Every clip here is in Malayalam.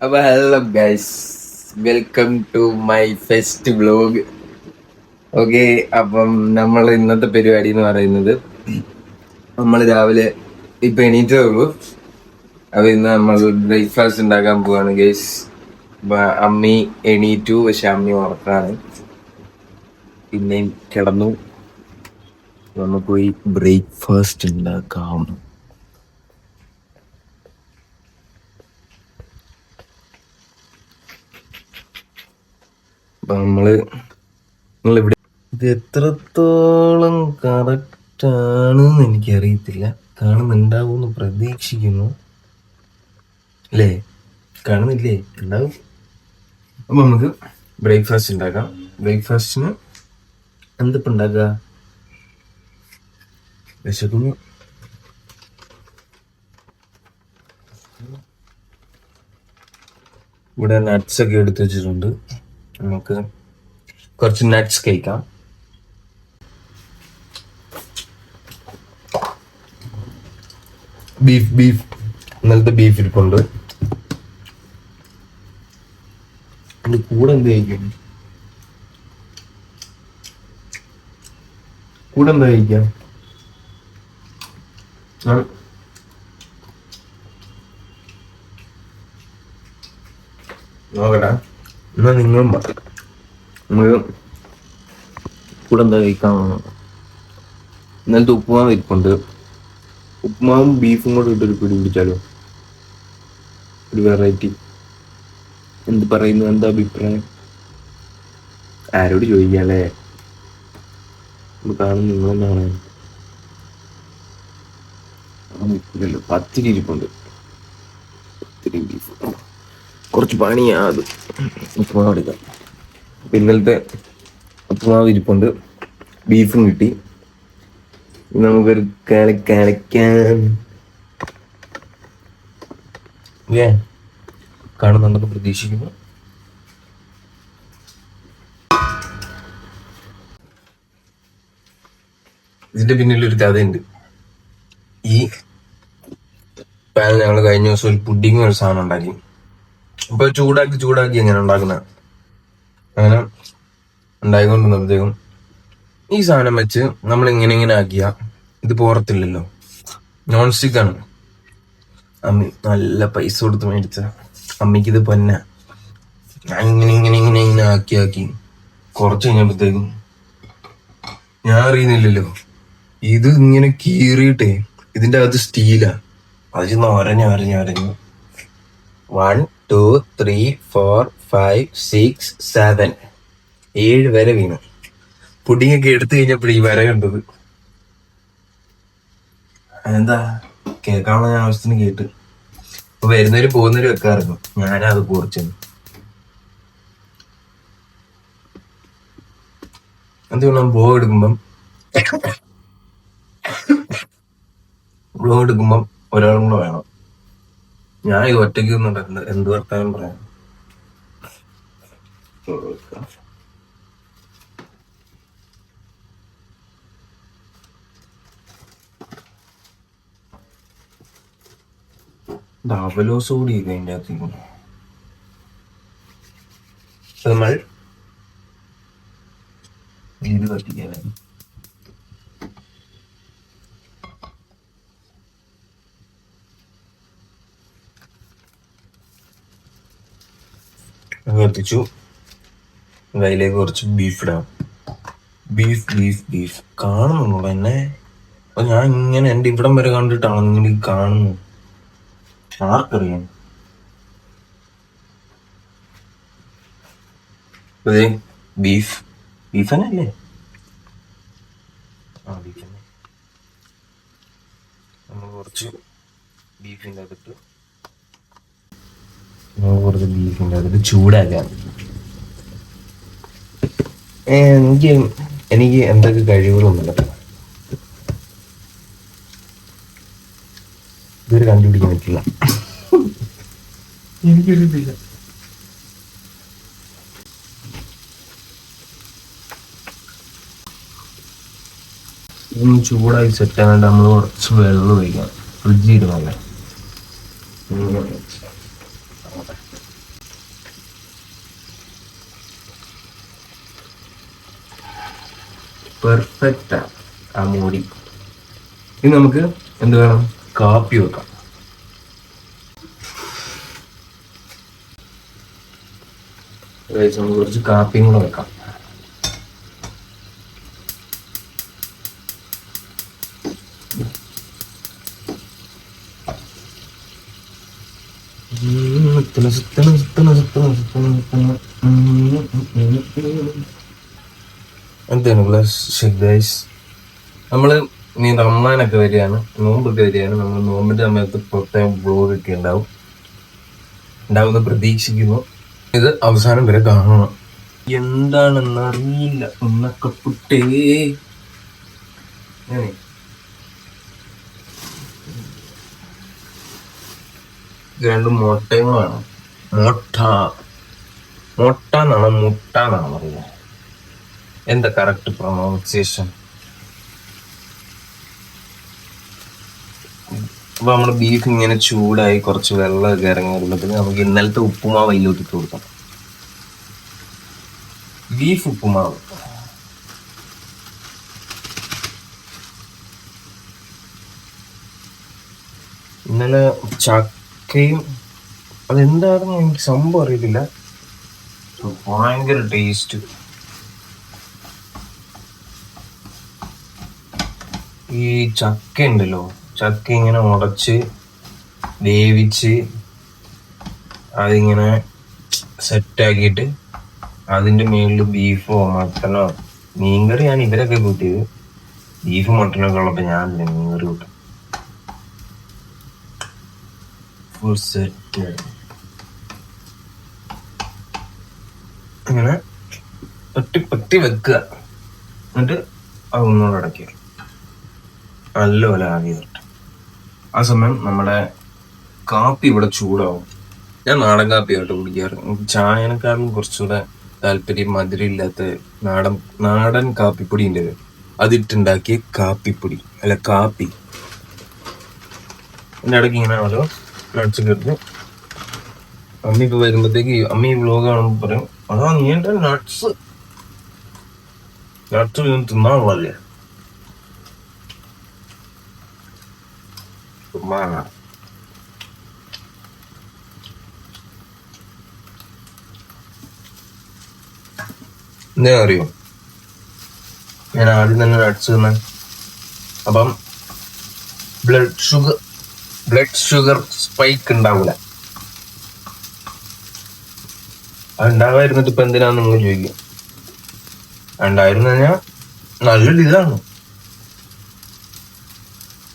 അപ്പൊ hello guys welcome to my first vlog okay അപ്പം നമ്മൾ ഇന്നത്തെ പരിപാടി എന്ന് പറയുന്നത് നമ്മൾ രാവിലെ ഇപ്പൊ എണീറ്റേ ഉള്ളൂ. അപ്പൊ ഇന്ന് നമ്മൾ ബ്രേക്ക്ഫാസ്റ്റ് ഉണ്ടാക്കാൻ പോവാണ് ഗൈസ് അമ്മി എണീറ്റു പക്ഷെ അമ്മി ഉറക്കാണ്. പിന്നെയും കിടന്നു. നമ്മൾ പോയി ബ്രേക്ക്ഫാസ്റ്റ് ഉണ്ടാക്കാം. അപ്പൊ നമ്മൾ നിങ്ങളിവിടെ ഇത് എത്രത്തോളം കറക്റ്റ് ആണെന്ന് എനിക്കറിയത്തില്ല. കാണുന്നുണ്ടാവുമെന്ന് പ്രതീക്ഷിക്കുന്നു. അല്ലേ? കാണുന്നില്ലേ? ഉണ്ടാവും. അപ്പൊ നമുക്ക് ബ്രേക്ക്ഫാസ്റ്റ് ഉണ്ടാക്കാം. ബ്രേക്ക്ഫാസ്റ്റിന് എന്തിപ്പോ ഉണ്ടാക്കുക? വിശക്കുന്നു. ഇവിടെ നട്ട്സ് ഒക്കെ എടുത്ത് വെച്ചിട്ടുണ്ട്. നമുക്ക് കുറച്ച് നട്ട്സ് കഴിക്കാം. ബീഫ് ബീഫ് ഇന്നലത്തെ ബീഫ് ഇരിപ്പുണ്ട്. കൂടെ എന്ത് കഴിക്കും? കൂടെ എന്താ കഴിക്കാം. നോക്കട്ടെ. എന്നാ നിങ്ങൾ കൂടെ എന്താ കഴിക്കാൻ ഇന്നലത്തെ ഉപ്പുമാവ് ഇരിപ്പുണ്ട്. ഉപ്പുമാവും ബീഫും കൂടെ ഇട്ടൊരു പിടി പിടിച്ചാലോ? ഒരു വെറൈറ്റി എന്ത് പറയുന്നു? എന്താ അഭിപ്രായം? ആരോട് ചോദിക്കാല്ലേ കാണും നിങ്ങളെന്നാണ് പത്തിരി ഇരിപ്പുണ്ട്. പത്തിരി ബീഫ്. കുറച്ച് പണിയാ അത്. ഉപ്പുമാവ് എടുക്കാം പിന്നലത്തെ ഇന്നലത്തെ ഉപ്പുമാവ് ഇരിപ്പുണ്ട്. ബീഫും കിട്ടി. നമുക്കൊരു ഏ കാണുന്നുണ്ടെന്ന് പ്രതീക്ഷിക്കുന്നു. ഇതിന്റെ പിന്നിൽ ഒരു കഥയുണ്ട്. ഈ പാൻ ഞങ്ങൾ കഴിഞ്ഞ ദിവസം ഒരു പുഡിങ് ഒരു സാധനം ഉണ്ടാക്കി. അപ്പൊ ചൂടാക്കി ചൂടാക്കി എങ്ങനെ ഉണ്ടാക്കുന്ന? അങ്ങനെ ഉണ്ടായിക്കൊണ്ടിരുന്നപ്പോഴത്തേക്കും ഈ സാധനം വെച്ച് നമ്മൾ ഇങ്ങനെ ഇങ്ങനെ ആക്കിയ ഇത് പോറത്തില്ലല്ലോ നോൺ സ്റ്റിക്ക് ആണ്. അമ്മി നല്ല പൈസ കൊടുത്ത് മേടിച്ച. അമ്മയ്ക്ക് ഇത് പൊന്ന. ഇങ്ങനെ ഇങ്ങനെ ഇങ്ങനെ ഇങ്ങനെ ആക്കി ആക്കി. കുറച്ച് കഴിഞ്ഞപ്പോഴത്തേക്കും ഞാൻ അറിയുന്നില്ലല്ലോ. ഇത് ഇങ്ങനെ കീറിയിട്ടേ ഇതിന്റെ അകത്ത് സ്റ്റീലാ. അത് ചെന്ന് ഒരഞ്ഞ് ഒരഞ്ഞ് ഒരഞ്ഞു one two three four five six seven. ഏഴ് വരെ വീണു. പുഡിങ്ങൊക്കെ എടുത്തു കഴിഞ്ഞപ്പോൾ ഈ വര കണ്ടത്. എന്താ കേൾക്കാനുള്ള ഞാൻ ആവശ്യത്തിന് കേട്ട്. അപ്പൊ പോകുന്നവരും ഒക്കെ വെക്കാറുണ്ട്? ഞാനാ അത് കുറിച്ചത് എന്തുകൊണ്ടാണ് ബ്ലോ എടുക്കുമ്പം. ബ്ലോ എടുക്കുമ്പം ഒരാളും കൂടെ വേണം. ഞാൻ ഈ ഒറ്റയ്ക്ക് ഒന്നും എന്ത് വർത്താനം പറയാം ഡബലോസ് കൂടി ഇത് അതിന്റെ അകത്തേക്ക് നമ്മൾ വീട് കത്തിക്കാനായി അത് കത്തിച്ചു അതിലേക്ക് കുറച്ച് ബീഫ് ഇടാം. ബീഫ് ബീഫ് ബീഫ് കാണുന്നുണ്ടോ എന്നെ? അപ്പൊ ഞാൻ ഇങ്ങനെ എന്റെ ഇവിടം വരെ കണ്ടിട്ടാണ് നിങ്ങൾ കാണുന്നു ആർക്കറിയാം? ബീഫ് ബീഫ് തന്നെ അല്ലേ? ആ ബീഫ് തന്നെ. നമ്മൾ കുറച്ച് ബീഫിന്റെ നമ്മൾ കുറച്ച് ബീഫിന്റെ അകത്തിട്ട് ചൂടാക്കാൻ. ഏ, എനിക്ക് എനിക്ക് എന്തൊക്കെ കഴിവുകളൊന്നുമില്ല ഇതൊരു കണ്ടുപിടിക്കാൻ പറ്റില്ല. എനിക്കൊരിതില്ല. ഒന്ന് ചൂടായി സെറ്റ് ആകാണ്ട് നമ്മൾ കുറച്ച് വെള്ളം ഒഴിക്കണം. ഫ്രിഡ്ജിൽ ഇരുന്നല്ലേ പെർഫെക്റ്റാ ആ മൂടി ഇനി നമുക്ക് എന്ത് വേണം? കാപ്പി വെക്കാം. നമുക്ക് കുറച്ച് കാപ്പിയും കൂടെ വെക്കാം. എന്താണ് പ്ലസ് ഗൈസ് നമ്മൾ ഇനി റമ്മാനൊക്കെ വരികയാണ്. നോമ്പൊക്കെ വരികയാണ്. നമ്മൾ നോമ്പിന്റെ സമയത്ത് പ്രത്യേകം ബ്ലോഗ് ഒക്കെ ഉണ്ടാവും. ഉണ്ടാവുമെന്ന് പ്രതീക്ഷിക്കുന്നു. ഇത് അവസാനം വരെ കാണണം. എന്താണെന്ന് അറിയില്ല. ഒന്നൊക്കെ പുട്ടേ. രണ്ട് മുട്ടയും വേണം. മുട്ട. മുട്ട മുട്ട പറയുന്നത്. എന്താ കറക്റ്റ് പ്രൊണൗൺസിയേഷൻ അപ്പൊ നമ്മുടെ ബീഫ് ഇങ്ങനെ ചൂടായി കുറച്ച് വെള്ളമൊക്കെ ഇറങ്ങി നമുക്ക് ഇന്നലത്തെ ഉപ്പുമാവ് അതിലോട്ട് കൊടുക്കണം കൊടുക്കാം. ബീഫ് ഉപ്പുമാവ്. ഇന്നലെ ചക്കയും അതെന്താണെന്ന് എനിക്ക് സംഭവം അറിയത്തില്ല. ഭയങ്കര ടേസ്റ്റ് ഈ ചക്ക ഉണ്ടല്ലോ. ചക്ക ഇങ്ങനെ ഉടച്ച് വേവിച്ച് അതിങ്ങനെ സെറ്റാക്കിയിട്ട് അതിന്റെ മേളിൽ ബീഫോ മട്ടനോ മീൻകറി ഞാൻ ഇവരൊക്കെ കൂട്ടിയത്. ബീഫ് മട്ടനൊക്കെ ഉള്ളപ്പോൾ ഞാൻ മീൻകറി കൂട്ടും. ഫുൾ സെറ്റ് അങ്ങനെ പറ്റി പറ്റി വെക്കുക. എന്നിട്ട് അത് ഒന്നുകൂടെ അടയ്ക്കുക. നല്ലപോലെ ആവി വരട്ടെ ആ സമയം നമ്മുടെ കാപ്പി ഇവിടെ ചൂടാവും. ഞാൻ നാടൻ കാപ്പിയായിട്ട് കുടിക്കാറ് ചായനക്കാരും കുറച്ചുകൂടെ താല്പര്യം മധുരമില്ലാത്ത നാടൻ നാടൻ കാപ്പിപ്പൊടി ഉണ്ട് അതിട്ടുണ്ടാക്കിയ കാപ്പിപ്പൊടി അല്ല കാപ്പി. എന്റെ ഇടയ്ക്ക് ഇങ്ങനെ ഓരോ നട്സ് കയറി അമ്മ ഇപ്പൊ വരുമ്പോഴത്തേക്ക് അമ്മ ഈ വ്ലോഗ് കാണുമ്പോൾ പറയും അതാ നീ നട്ട്സ് നട്ട്സ് നട്സ് തിന്നാണല്ലേ ചുമ്മാ എന്താ അറിയോ? ഞാൻ ആദ്യം തന്നെ നട്സ് തന്നെ. അപ്പം blood sugar blood sugar spike ഉണ്ടാവില്ല. അത് ഉണ്ടാകാതിരുന്നിട്ട് ഇപ്പൊ എന്തിനാന്ന് നിങ്ങൾ ചോദിക്കും ഉണ്ടായിരുന്നു കഴിഞ്ഞാൽ നല്ലൊരു ഇതാണ്.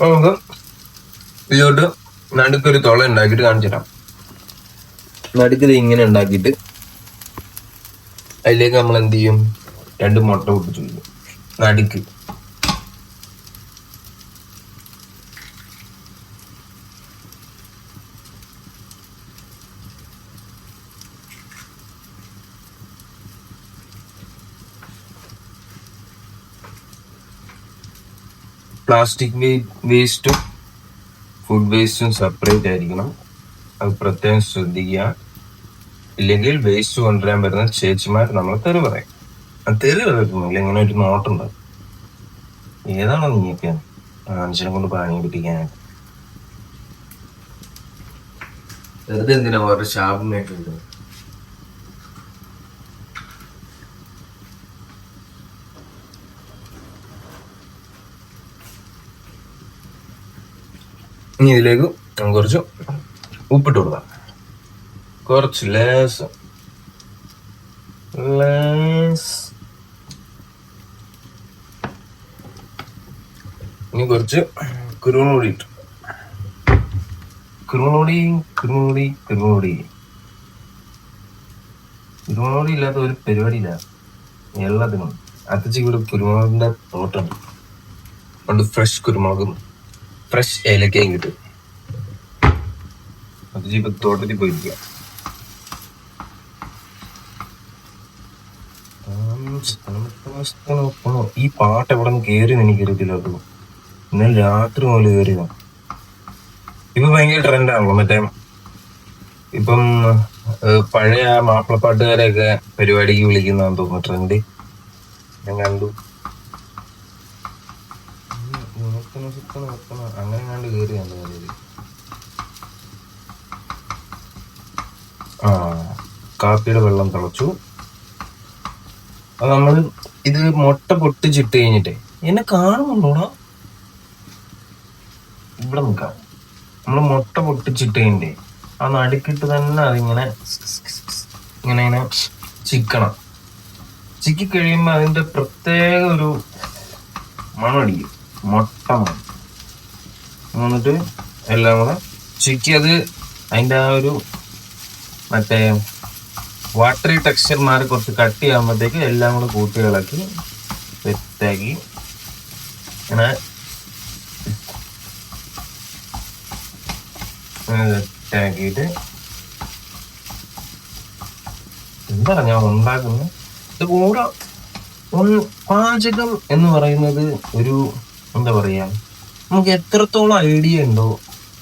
നമുക്ക് ഇതിലോട്ട് നടുക്കൊരു തുള ഉണ്ടാക്കിയിട്ട് കാണിച്ചു തരാം. നടുക്കത് ഇങ്ങനെ ഉണ്ടാക്കിയിട്ട് അതിലേക്ക് നമ്മൾ എന്ത് ചെയ്യും? രണ്ട് മുട്ട പൊട്ടിച്ചു നടുക്ക്. പ്ലാസ്റ്റിക് വേസ്റ്റും ഫുഡ് വേസ്റ്റും സെപ്പറേറ്റ് ആയിരിക്കണം. അത് പ്രത്യേകം ശ്രദ്ധിക്കുക. ഇല്ലെങ്കിൽ വേസ്റ്റ് കൊണ്ടുവരാൻ വരുന്ന ചേച്ചിമാർ നമ്മൾ തെറി പറയും. ആ തെറി പറയത്തുന്നില്ല ഇങ്ങനെ ഒരു നോട്ടുണ്ട് ഏതാണോ നീയൊക്കെ മനുഷ്യനെ കൊണ്ട് പണി പിടിക്കാനായിട്ട്? വെറുതെ എന്തിനാ വേറെ ശാപം കേട്ടിട്ടുണ്ട് ഇനി ഇതിലേക്ക് നമുക്ക് കുറച്ച് ഉപ്പിട്ട് കൊടുക്കാം. കുറച്ച് ലേസ്. ലേസ്. ഇനി കുറച്ച് കുരുമുളക് ഇട്ടു. കുരുമുളക് കുരുമുളക് കുരുമുളി കുരുമുളി ഇല്ലാത്ത ഒരു പരിപാടിയില്ല എല്ലാത്തിനും. അത്തച്ചിക്ക് ഇവിടെ കുരുമുളകിന്റെ തോട്ടുണ്ട്. പണ്ട് ഫ്രഷ് കുരുമുളകും ഫ്രഷ് ഏലക്കയും കിട്ടും അത് ഇപ്പൊ തോട്ടത്തിൽ പോയിരിക്കുക ഈ പാട്ട് എവിടെ നിന്ന് കയറി എനിക്ക് അറിയത്തില്ല കേട്ടോ. ഇന്നലെ രാത്രി മുതൽ കയറിയതാണ് ഇപ്പൊ ഭയങ്കര ട്രെൻഡാണല്ലോ മറ്റേ ഇപ്പം പഴയ മാപ്പിളപ്പാട്ടുകാരെയൊക്കെ പരിപാടിക്ക് വിളിക്കുന്നതാണെന്ന് തോന്നുന്നു. ട്രെൻഡ് ഞാൻ കണ്ടു. സുക്കണ് വെക്കണ അങ്ങനെ കണ്ട് കയറി വന്നു ആ കാപ്പിയുടെ വെള്ളം തിളച്ചു. അത് നമ്മൾ ഇത് മുട്ട പൊട്ടിച്ചിട്ട് കഴിഞ്ഞിട്ടേ എന്നെ കാണുന്നുണ്ടോടാ? ഇവിടെ നിൽക്കാം. നമ്മൾ മുട്ട പൊട്ടിച്ചിട്ട് കഴിഞ്ഞിട്ടേ ആ നടുക്കിട്ട് തന്നെ അതിങ്ങനെ ഇങ്ങനെ ഇങ്ങനെ ചിക്കണം. ചിക്കി കഴിയുമ്പോൾ അതിന്റെ പ്രത്യേക ഒരു മണമടിക്കും മുട്ട മണം. എന്നിട്ട് എല്ലാം കൂടെ ചുക്കി അത് അതിന്റെ ആ ഒരു മറ്റേ വാട്ടറി ടെക്സ്ചർ മാറി കുറച്ച് കട്ട് ചെയ്യാകുമ്പോഴത്തേക്ക് എല്ലാം കൂടെ കൂട്ടി ഇളക്കി സെറ്റാക്കി ഇങ്ങനെ സെറ്റാക്കിയിട്ട് എന്താ ഞാൻ ഉണ്ടാക്കുന്നത്? ഇത് ഒന്ന് പാചകം എന്ന് പറയുന്നത് ഒരു എന്താ പറയാ നമുക്ക് എത്രത്തോളം ഐഡിയ ഉണ്ടോ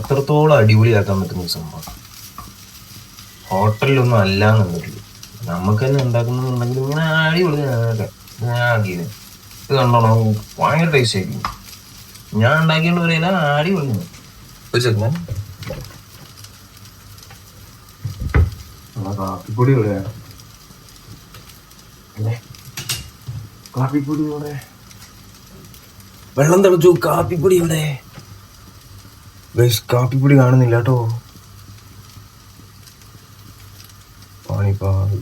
അത്രത്തോളം അടിപൊളിയാക്കാൻ പറ്റുന്ന സംഭവം. ഹോട്ടലിലൊന്നും അല്ല എന്നുണ്ടെങ്കിൽ നമുക്ക് തന്നെ ഉണ്ടാക്കുന്നുണ്ടെങ്കിൽ ഇങ്ങനെ അടിപൊളി ആക്കിയത് ഇത് കണ്ടോണോ ഭയങ്കര ടേസ്റ്റ് ആയിരിക്കും. ഞാൻ ഉണ്ടാക്കിയുള്ള പറയില്ല അടിപൊളി. ഒരു ചെറുക്കൻ കാപ്പിപ്പൊടി എവിടെയാ കാപ്പിപ്പൊടി ഇവിടെ. വെള്ളം തിളച്ചു കാപ്പിപ്പൊടി ഇവിടെ. ഗൈസ് കാപ്പിപ്പൊടി കാണുന്നില്ല കേട്ടോ പാണിപ്പാൽ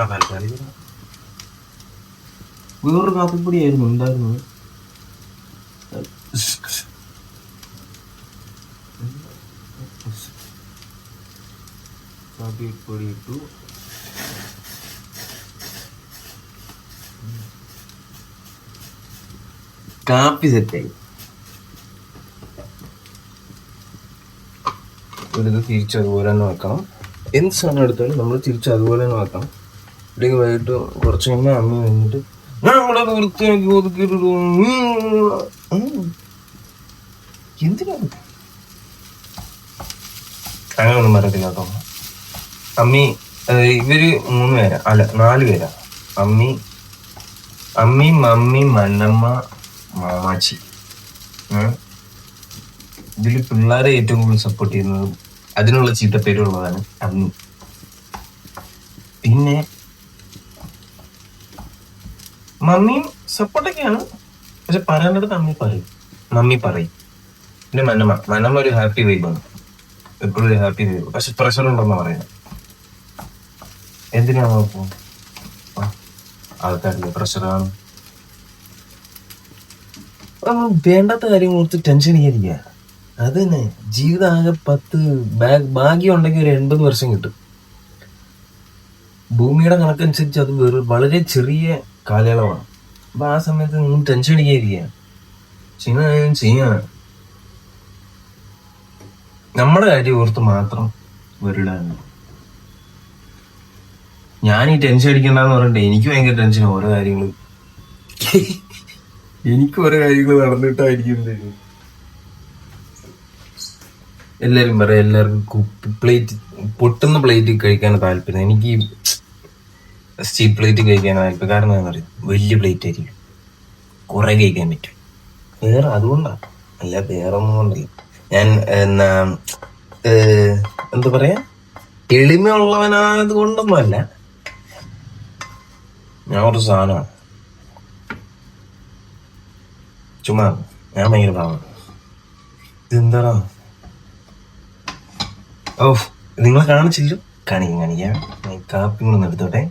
ആ തൽക്കാലം ഇത് വേറൊരു കാപ്പിപ്പൊടി ആയിരുന്നു ഉണ്ടായിരുന്നത് കാപ്പിപ്പൊടി ഇട്ടു. കാപ്പി സെറ്റായി ഇത് തിരിച്ച് അതുപോലെ തന്നെ വെക്കണം. എന്ത് സാധനം എടുത്താലും നമ്മൾ തിരിച്ച് അതുപോലെ തന്നെ വെക്കണം. ഇല്ലെങ്കിൽ വൈകിട്ട് കുറച്ച് കഴിയുമ്പോൾ അമ്മ കഴിഞ്ഞിട്ട് നമ്മളെ വൃത്തിയാക്കി ഒതുക്കിയിട്ട് എന്തിനാ അങ്ങനെയൊന്നും പറയത്തില്ല കേട്ടോ. അമ്മി ഇവർ മൂന്ന് പേരാ. അല്ല നാല് പേരാ. അമ്മി അമ്മി മമ്മി മന്നമ്മ മാമാച്ചി ഇതിൽ പിള്ളേരെ ഏറ്റവും കൂടുതൽ സപ്പോർട്ട് ചെയ്യുന്നത് അതിനുള്ള ചീത്തപ്പേരുള്ളതാണ് അന്ന്. പിന്നെ മമ്മിയും സപ്പോർട്ടൊക്കെയാണ് പക്ഷെ പറയേണ്ടത് അമ്മി പറയും. മമ്മി പറയും. പിന്നെ മനമ മനമ ഒരു ഹാപ്പി വൈബാണ് എപ്പോഴും ഒരു ഹാപ്പി വൈബ് പക്ഷെ പ്രഷർ ഉണ്ടെന്ന് പറയുന്നത്. എന്തിനാ നോക്കൂ ആൾക്കാരില്ലേ പ്രഷറാണ് വേണ്ടാത്ത കാര്യങ്ങൾ ഓർത്ത് ടെൻഷൻ ചെയ്യാതിരിക്കുക. അത് തന്നെ. ജീവിതം ആകെ പത്ത് ഭാഗ്യം ഉണ്ടെങ്കിൽ ഒരു എൺപത് വർഷം കിട്ടും. ഭൂമിയുടെ കണക്കനുസരിച്ച് അത് വെറും വളരെ ചെറിയ കാലയളവാണ്. അപ്പം ആ സമയത്ത് നിങ്ങൾ ടെൻഷൻ അടിക്കാതിരിക്കുക ചെയ്യുന്നതായാലും ചെയ്യാൻ നമ്മുടെ കാര്യം ഓർത്ത് മാത്രം വരിടാണ് ഞാൻ ഈ ടെൻഷൻ അടിക്കണ്ടെന്ന് പറഞ്ഞിട്ട് എനിക്ക് ഭയങ്കര ടെൻഷൻ ഓരോ കാര്യങ്ങൾ എനിക്ക് ഓരോ കാര്യങ്ങൾ നടന്നിട്ടായിരിക്കും. എല്ലാരും പറയാം എല്ലാവർക്കും പ്ലേറ്റ് പൊട്ടുന്ന പ്ലേറ്റ് കഴിക്കാൻ താല്പര്യം. എനിക്ക് സ്റ്റീൽ പ്ലേറ്റ് കഴിക്കാൻ താല്പര്യം. കാരണം എന്താ പറയുക വലിയ പ്ലേറ്റ് ആയിരിക്കും. കുറെ കഴിക്കാൻ പറ്റും. വേറെ അതുകൊണ്ടാണ് അല്ല വേറെ ഒന്നും കൊണ്ടല്ല. ഞാൻ എന്നാ എന്താ പറയാ? എളിമയുള്ളവനായത് കൊണ്ടൊന്നും അല്ല ഞാൻ ഒരു സാധനമാണ്. ചുമ്മാ ഞാൻ ഭയങ്കര പാവം. ഇതെന്താടാ? ഓ നിങ്ങൾ കാണിച്ചില്ലോ കാണിക്കാം കാണിക്കാം. കാപ്പി കൂടെ ഒന്ന് എടുത്തോട്ടെ.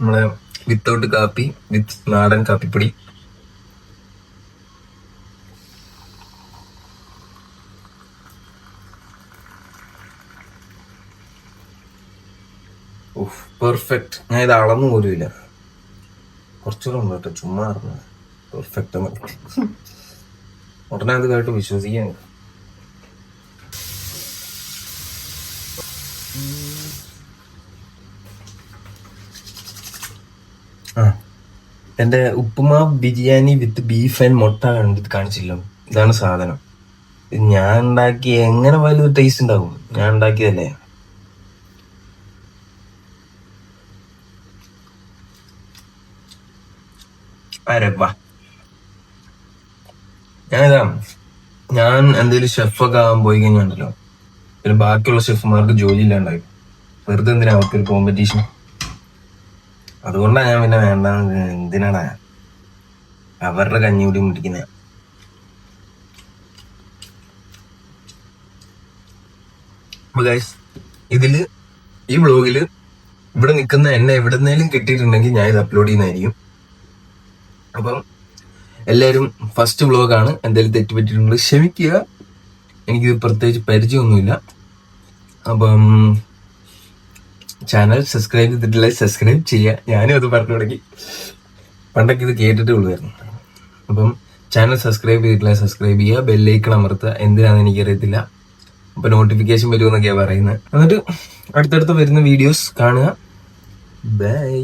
നമ്മളെ വിത്തൗട്ട് കാപ്പി വിത്ത് നാടൻ കാപ്പിപ്പൊടി. പെർഫെക്റ്റ് ഞാൻ ഇത് അളന്നു പോലും ഇല്ല. കുറച്ചുകൂടെ ഉണ്ട് കേട്ടോ ചുമ്മാ അറിഞ്ഞ പെർഫെക്റ്റ് ഉടനെ അത് കേട്ട് വിശ്വസിക്കാൻ എന്റെ ഉപ്പുമാവ് ബിരിയാണി വിത്ത് ബീഫ് ആൻഡ് മുട്ട കണ്ടിട്ട് കാണിച്ചില്ലോ. ഇതാണ് സാധനം. ഞാൻ ഉണ്ടാക്കി എങ്ങനെ പോയാലും ടേസ്റ്റ് ഉണ്ടാകും ഞാൻ ഉണ്ടാക്കിയതല്ലേ? അരപ്പാ ഞാനിതാ ഞാൻ എന്തെങ്കിലും ഷെഫൊക്കെ ആകാൻ പോയി കഴിഞ്ഞാണ്ടല്ലോ പിന്നെ ബാക്കിയുള്ള ഷെഫുമാർക്ക് ജോലി ഇല്ലാണ്ടായി വെറുതെ എന്തിനാ അവർക്കൊരു കോമ്പറ്റീഷൻ അതുകൊണ്ടാണ് ഞാൻ പിന്നെ വേണ്ട എന്തിനാടാ? അവരുടെ കഞ്ഞി കൂടി മുടിക്കുന്ന ഗൈസ് ഇതിൽ ഈ വ്ളോഗിൽ ഇവിടെ നിൽക്കുന്ന എന്നെ എവിടെന്നേലും കിട്ടിയിട്ടുണ്ടെങ്കിൽ ഞാൻ ഇത് അപ്ലോഡ് ചെയ്യുന്നതായിരിക്കും. അപ്പം എല്ലാവരും ഫസ്റ്റ് വ്ളോഗാണ് എന്തെങ്കിലും തെറ്റുപറ്റിയിട്ടുണ്ട് ക്ഷമിക്കുക. എനിക്കിത് പ്രത്യേകിച്ച് പരിചയമൊന്നുമില്ല. അപ്പം ചാനൽ സബ്സ്ക്രൈബ് ചെയ്തിട്ടില്ല സബ്സ്ക്രൈബ് ചെയ്യുക ഞാനും അത് പറഞ്ഞു തുടങ്ങി. പണ്ടൊക്കെ ഇത് കേട്ടിട്ടേ ഉള്ളായിരുന്നു. അപ്പം ചാനൽ സബ്സ്ക്രൈബ് ചെയ്തിട്ടില്ല സബ്സ്ക്രൈബ് ചെയ്യുക ബെല്ലൈക്കൺ അമർത്തുക. എന്തിനാണെന്ന് എനിക്കറിയത്തില്ല. അപ്പം നോട്ടിഫിക്കേഷൻ വരുമെന്നൊക്കെയാണ് പറയുന്നത്. എന്നിട്ട് അടുത്തടുത്ത് വരുന്ന വീഡിയോസ് കാണുക. ബൈ